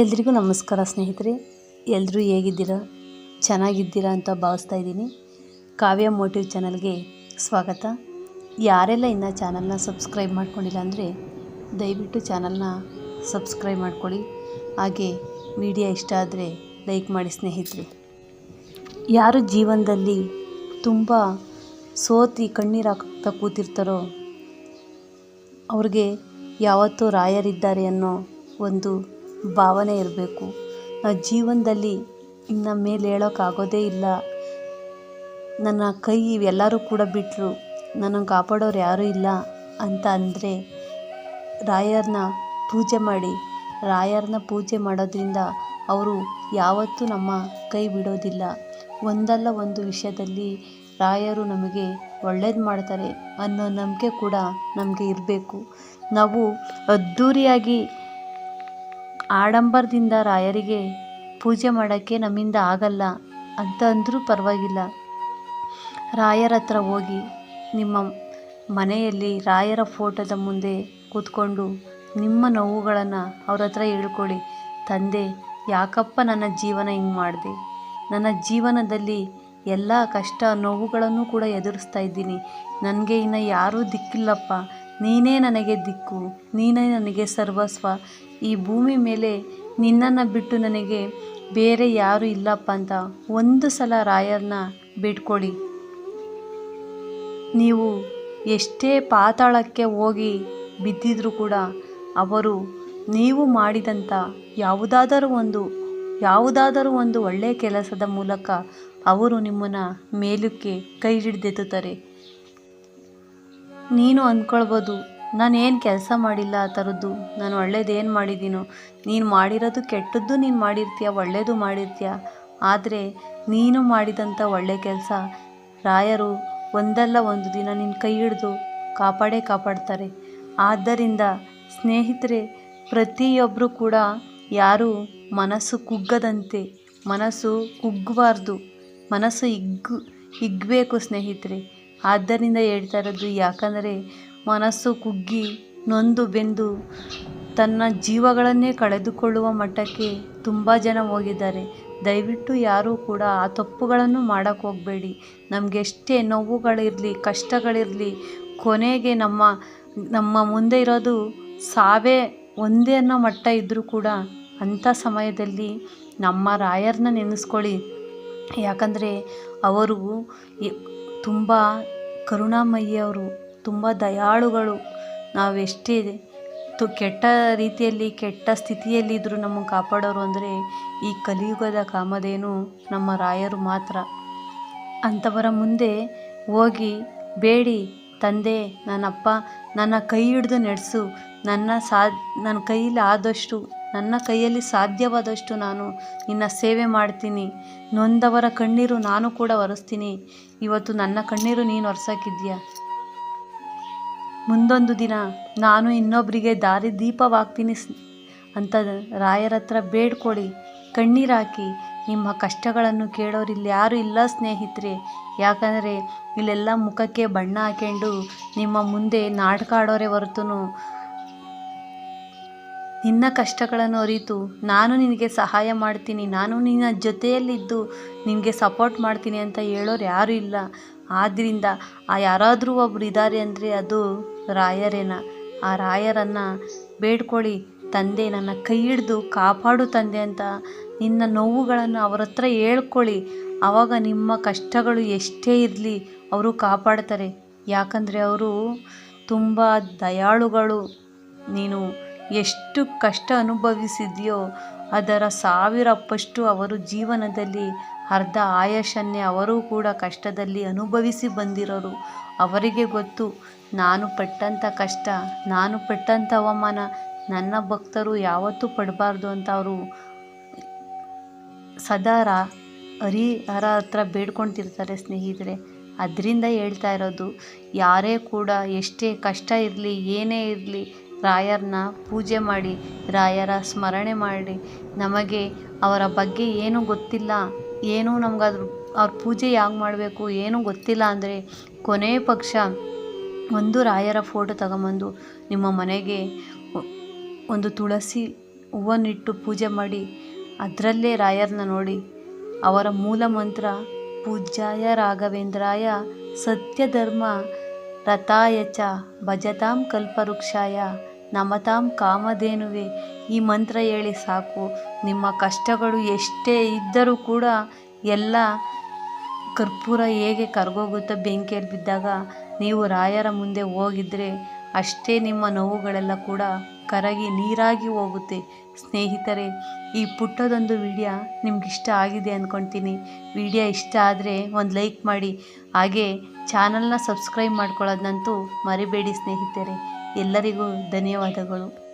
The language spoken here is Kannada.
ಎಲ್ರಿಗೂ ನಮಸ್ಕಾರ ಸ್ನೇಹಿತರೆ. ಎಲ್ಲರೂ ಹೇಗಿದ್ದೀರಾ? ಚೆನ್ನಾಗಿದ್ದೀರಾ ಅಂತ ಭಾವಿಸ್ತಾ ಇದ್ದೀನಿ. ಕಾವ್ಯ ಮೋಟಿವ್ ಚಾನಲ್ಗೆ ಸ್ವಾಗತ. ಯಾರೆಲ್ಲ ಇನ್ನು ಚಾನಲ್ನ ಸಬ್ಸ್ಕ್ರೈಬ್ ಮಾಡ್ಕೊಂಡಿಲ್ಲ ಅಂದರೆ ದಯವಿಟ್ಟು ಚಾನಲ್ನ ಸಬ್ಸ್ಕ್ರೈಬ್ ಮಾಡ್ಕೊಳ್ಳಿ. ಹಾಗೆ ವಿಡಿಯೋ ಇಷ್ಟ ಆದರೆ ಲೈಕ್ ಮಾಡಿ ಸ್ನೇಹಿತರೆ. ಯಾರು ಜೀವನದಲ್ಲಿ ತುಂಬ ಸೋತಿ ಕಣ್ಣೀರು ಹಾಕ್ತಾ ಕೂತಿರ್ತಾರೋ, ಅವ್ರಿಗೆ ಯಾವತ್ತೂ ರಾಯರಿದ್ದಾರೆ ಅನ್ನೋ ಒಂದು ಭಾವನೆ ಇರಬೇಕು. ಜೀವನದಲ್ಲಿ ಇನ್ನು ಮೇಲೆ ಹೇಳೋಕ್ಕಾಗೋದೇ ಇಲ್ಲ. ನನ್ನ ಕೈ ಎಲ್ಲರೂ ಕೂಡ ಬಿಟ್ಟರು ನನ್ನನ್ನು ಕಾಪಾಡೋರು ಯಾರೂ ಇಲ್ಲ ಅಂತ ಅಂದರೆ ರಾಯರನ್ನ ಪೂಜೆ ಮಾಡಿ, ರಾಯರನ್ನ ಪೂಜೆ ಮಾಡೋದ್ರಿಂದ ಅವರು ಯಾವತ್ತೂ ನಮ್ಮ ಕೈ ಬಿಡೋದಿಲ್ಲ. ಒಂದಲ್ಲ ಒಂದು ವಿಷಯದಲ್ಲಿ ರಾಯರು ನಮಗೆ ಒಳ್ಳೇದು ಮಾಡ್ತಾರೆ ಅನ್ನೋ ನಂಬಿಕೆ ಕೂಡ ನಮಗೆ ಇರಬೇಕು. ನಾವು ಅದ್ಧೂರಿಯಾಗಿ ಆಡಂಬರದಿಂದ ರಾಯರಿಗೆ ಪೂಜೆ ಮಾಡೋಕ್ಕೆ ನಮ್ಮಿಂದ ಆಗಲ್ಲ ಅಂತ ಅಂದರೂ ಪರವಾಗಿಲ್ಲ. ರಾಯರ ಹತ್ರ ಹೋಗಿ ನಿಮ್ಮ ಮನೆಯಲ್ಲಿ ರಾಯರ ಫೋಟೋದ ಮುಂದೆ ಕೂತ್ಕೊಂಡು ನಿಮ್ಮ ನೋವುಗಳನ್ನು ಅವ್ರ ಹತ್ರ ಹೇಳ್ಕೊಳ್ಳಿ ತಂದೆ, ಯಾಕಪ್ಪ ನನ್ನ ಜೀವನ ಹಿಂಗೆ ಮಾಡಿದೆ? ನನ್ನ ಜೀವನದಲ್ಲಿ ಎಲ್ಲ ಕಷ್ಟ ನೋವುಗಳನ್ನು ಕೂಡ ಎದುರಿಸ್ತಾ ಇದ್ದೀನಿ. ನನಗೆ ಇನ್ನು ಯಾರೂ ದಿಕ್ಕಿಲ್ಲಪ್ಪ. ನೀನೇ ನನಗೆ ದಿಕ್ಕು, ನೀನೇ ನನಗೆ ಸರ್ವಸ್ವ. ಈ ಭೂಮಿ ಮೇಲೆ ನಿನ್ನನ್ನು ಬಿಟ್ಟು ನನಗೆ ಬೇರೆ ಯಾರೂ ಇಲ್ಲಪ್ಪ ಅಂತ ಒಂದು ಸಲ ರಾಯರನ್ನ ಬಿಟ್ಕೊಡಿ ನೀವು ಎಷ್ಟೇ ಪಾತಾಳಕ್ಕೆ ಹೋಗಿ ಬಿದ್ದಿದ್ರೂ ಕೂಡ ಅವರು ನೀವು ಮಾಡಿದಂಥ ಯಾವುದಾದರೂ ಒಂದು ಯಾವುದಾದರೂ ಒಂದು ಒಳ್ಳೆಯ ಕೆಲಸದ ಮೂಲಕ ಅವರು ನಿಮ್ಮನ್ನು ಮೇಲಕ್ಕೆ ಕೈ ಹಿಡಿದೆತ್ತುತ್ತಾರೆ ನೀನು ಅಂದ್ಕೊಳ್ಬೋದು ನಾನು ಏನು ಕೆಲಸ ಮಾಡಿಲ್ಲ ಆ ಥರದ್ದು ನಾನು ಒಳ್ಳೇದೇನು ಮಾಡಿದ್ದೀನೋ ನೀನು ಮಾಡಿರೋದು ಕೆಟ್ಟದ್ದು ನೀನು ಮಾಡಿರ್ತೀಯ, ಒಳ್ಳೇದು ಮಾಡಿರ್ತೀಯ. ಆದರೆ ನೀನು ಮಾಡಿದಂಥ ಒಳ್ಳೆಯ ಕೆಲಸ ರಾಯರು ಒಂದಲ್ಲ ಒಂದು ದಿನ ನಿನ್ನ ಕೈ ಹಿಡಿದು ಕಾಪಾಡೇ ಕಾಪಾಡ್ತಾರೆ. ಆದ್ದರಿಂದ ಸ್ನೇಹಿತರೆ ಪ್ರತಿಯೊಬ್ಬರು ಕೂಡ ಯಾರು ಮನಸ್ಸು ಕುಗ್ಗದಂತೆ, ಮನಸ್ಸು ಕುಗ್ಗಬಾರ್ದು. ಮನಸ್ಸು ಹಿಗ್ಗು ಹಿಗ್ಗಬೇಕು ಸ್ನೇಹಿತರೆ. ಆದ್ದರಿಂದ ಹೇಳ್ತಾ ಇರೋದು ಯಾಕಂದರೆ ಮನಸ್ಸು ಕುಗ್ಗಿ ನೊಂದು ಬೆಂದು ತನ್ನ ಜೀವಗಳನ್ನೇ ಕಳೆದುಕೊಳ್ಳುವ ಮಟ್ಟಕ್ಕೆ ತುಂಬ ಜನ ಹೋಗಿದ್ದಾರೆ. ದಯವಿಟ್ಟು ಯಾರೂ ಕೂಡ ಆ ತಪ್ಪುಗಳನ್ನು ಮಾಡೋಕ್ಕೆ ಹೋಗಬೇಡಿ. ನಮಗೆಷ್ಟೇ ನೋವುಗಳಿರಲಿ, ಕಷ್ಟಗಳಿರಲಿ, ಕೊನೆಗೆ ನಮ್ಮ ನಮ್ಮ ಮುಂದೆ ಇರೋದು ಸಾವೇ ಒಂದೇ ಅನ್ನೋ ಮಟ್ಟ ಇದ್ದರೂ ಕೂಡ ಅಂಥ ಸಮಯದಲ್ಲಿ ನಮ್ಮ ರಾಯರನ್ನ ನೆನೆಸ್ಕೊಳ್ಳಿ. ಯಾಕಂದರೆ ಅವರು ತುಂಬ ಕರುಣಾಮಯಿಯವರು, ತುಂಬ ದಯಾಳುಗಳು. ನಾವೆಷ್ಟೇ ತು ಕೆಟ್ಟ ರೀತಿಯಲ್ಲಿ, ಕೆಟ್ಟ ಸ್ಥಿತಿಯಲ್ಲಿದ್ದರೂ ನಮ್ಮ ಕಾಪಾಡೋರು ಅಂದರೆ ಈ ಕಲಿಯುಗದ ಕಾಮಧೇನು ನಮ್ಮ ರಾಯರು ಮಾತ್ರ. ಅಂಥವರ ಮುಂದೆ ಹೋಗಿ, ಬೇಡಿ ತಂದೆ, ನನ್ನಪ್ಪ, ನನ್ನ ಕೈ ಹಿಡಿದು ನಡೆಸು. ನನ್ನ ಸಾ, ನನ್ನ ಕೈಯಲ್ಲಿ ಆದಷ್ಟು, ನನ್ನ ಕೈಯಲ್ಲಿ ಸಾಧ್ಯವಾದಷ್ಟು ನಾನು ನಿನ್ನ ಸೇವೆ ಮಾಡ್ತೀನಿ. ನೊಂದವರ ಕಣ್ಣೀರು ನಾನು ಕೂಡ ಒರೆಸ್ತೀನಿ. ಇವತ್ತು ನನ್ನ ಕಣ್ಣೀರು ನೀನು ಒರೆಸಾಕಿದ್ಯ ಮುಂದೊಂದು ದಿನ ನಾನು ಇನ್ನೊಬ್ಬರಿಗೆ ದಾರಿ ದೀಪವಾಗ್ತೀನಿ ಅಂತ ರಾಯರ ಹತ್ರ ಬೇಡ್ಕೊಳ್ಳಿ ಕಣ್ಣೀರಾಕಿ, ನಿಮ್ಮ ಕಷ್ಟಗಳನ್ನು ಕೇಳೋರು ಯಾರೂ ಇಲ್ಲ ಸ್ನೇಹಿತರೆ. ಯಾಕಂದರೆ ಇಲ್ಲೆಲ್ಲ ಮುಖಕ್ಕೆ ಬಣ್ಣ ಹಾಕ್ಕೊಂಡು ನಿಮ್ಮ ಮುಂದೆ ನಾಟಕ ಆಡೋರೇ ಹೊರತು ನಿನ್ನ ಕಷ್ಟಗಳನ್ನು ಅರಿತು ನಾನು ನಿನಗೆ ಸಹಾಯ ಮಾಡ್ತೀನಿ, ನಾನು ನಿನ್ನ ಜೊತೆಯಲ್ಲಿದ್ದು ನಿನಗೆ ಸಪೋರ್ಟ್ ಮಾಡ್ತೀನಿ ಅಂತ ಹೇಳೋರು ಯಾರೂ ಇಲ್ಲ. ಆದ್ದರಿಂದ ಆ ಯಾರಾದರೂ ಒಬ್ರು ಇದ್ದಾರೆ ಅಂದರೆ ಅದು ರಾಯರೇನ? ಆ ರಾಯರನ್ನು ಬೇಡ್ಕೊಳ್ಳಿ, ತಂದೆ ನನ್ನ ಕೈ ಹಿಡಿದು ಕಾಪಾಡು ತಂದೆ ಅಂತ ನಿನ್ನ ನೋವುಗಳನ್ನು ಅವರ ಹತ್ರ ಹೇಳ್ಕೊಳ್ಳಿ. ಆವಾಗ ನಿಮ್ಮ ಕಷ್ಟಗಳು ಎಷ್ಟೇ ಇರಲಿ ಅವರು ಕಾಪಾಡ್ತಾರೆ. ಯಾಕಂದರೆ ಅವರು ತುಂಬ ದಯಾಳುಗಳು. ನೀನು ಎಷ್ಟು ಕಷ್ಟ ಅನುಭವಿಸಿದೆಯೋ, ಅದರ ಸಾವಿರ ಅವರು ಜೀವನದಲ್ಲಿ ಅರ್ಧ ಆಯಶನ್ನೇ ಅವರೂ ಕೂಡ ಕಷ್ಟದಲ್ಲಿ ಅನುಭವಿಸಿ ಬಂದಿರೋರು. ಅವರಿಗೆ ಗೊತ್ತು, ನಾನು ಪಟ್ಟಂಥ ಕಷ್ಟ, ನಾನು ಪಟ್ಟಂಥ ಅವಮಾನ, ನನ್ನ ಭಕ್ತರು ಯಾವತ್ತೂ ಪಡಬಾರ್ದು ಅಂತ ಅವರು ಸದಾ ರಾ, ಹರಿಹರ ಹತ್ರ ಬೇಡ್ಕೊಳ್ತಿರ್ತಾರೆ ಸ್ನೇಹಿತರೆ. ಅದರಿಂದ ಹೇಳ್ತಾ ಇರೋದು, ಯಾರೇ ಕೂಡ ಎಷ್ಟೇ ಕಷ್ಟ ಇರಲಿ, ಏನೇ ಇರಲಿ ರಾಯರನ್ನ ಪೂಜೆ ಮಾಡಿ, ರಾಯರ ಸ್ಮರಣೆ ಮಾಡಿ, ನಮಗೆ ಅವರ ಬಗ್ಗೆ ಏನೂ ಗೊತ್ತಿಲ್ಲ, ಏನೂ ನಮ್ಗೆ ಅದ್ರ, ಅವ್ರ ಪೂಜೆ ಯಾಕೆ ಮಾಡಬೇಕು, ಏನೂ ಗೊತ್ತಿಲ್ಲ ಅಂದರೆ ಕೊನೆ ಪಕ್ಷ ಒಂದು ರಾಯರ ಫೋಟೋ ತಗೊಂಬಂದು ನಿಮ್ಮ ಮನೆಗೆ ಒಂದು ತುಳಸಿ ಹೂವನ್ನಿಟ್ಟು ಪೂಜೆ ಮಾಡಿ, ಅದರಲ್ಲೇ ರಾಯರನ್ನ ನೋಡಿ, ಅವರ ಮೂಲ ಮಂತ್ರ ಪೂಜಾಯ ರಾಘವೇಂದ್ರಾಯ ಸತ್ಯಧರ್ಮ ಧರ್ಮ ರಥಾಯಚ ಭಜತಾಂ ಕಲ್ಪವೃಕ್ಷಾಯ ನಮತಾಂ ಕಾಮಧೇನುವೆ. ಈ ಮಂತ್ರ ಹೇಳಿ ಸಾಕು. ನಿಮ್ಮ ಕಷ್ಟಗಳು ಎಷ್ಟೇ ಇದ್ದರೂ ಕೂಡ ಎಲ್ಲ ಕರ್ಪೂರ ಹೇಗೆ ಕರಗೋಗುತ್ತೋ ಬೆಂಕಿಯಲ್ಲಿ ಬಿದ್ದಾಗ ನೀವು ರಾಯರ ಮುಂದೆ ಹೋಗಿದ್ರೆ ಅಷ್ಟೇ ನಿಮ್ಮ ನೋವುಗಳೆಲ್ಲ ಕೂಡ ಕರಗಿ ನೀರಾಗಿ ಹೋಗುತ್ತೆ. ಸ್ನೇಹಿತರೆ, ಈ ಪುಟ್ಟದೊಂದು ವಿಡಿಯೋ ನಿಮ್ಗೆ ಇಷ್ಟ ಆಗಿದೆ ಅಂದ್ಕೊಳ್ತೀನಿ ವಿಡಿಯೋ ಇಷ್ಟ ಆದರೆ ಒಂದು ಲೈಕ್ ಮಾಡಿ. ಹಾಗೆ ಚಾನಲ್ನ ಸಬ್ಸ್ಕ್ರೈಬ್ ಮಾಡ್ಕೊಳ್ಳೋದಂತೂ ಮರಿಬೇಡಿ ಸ್ನೇಹಿತರೆ. ಎಲ್ಲರಿಗೂ ಧನ್ಯವಾದಗಳು.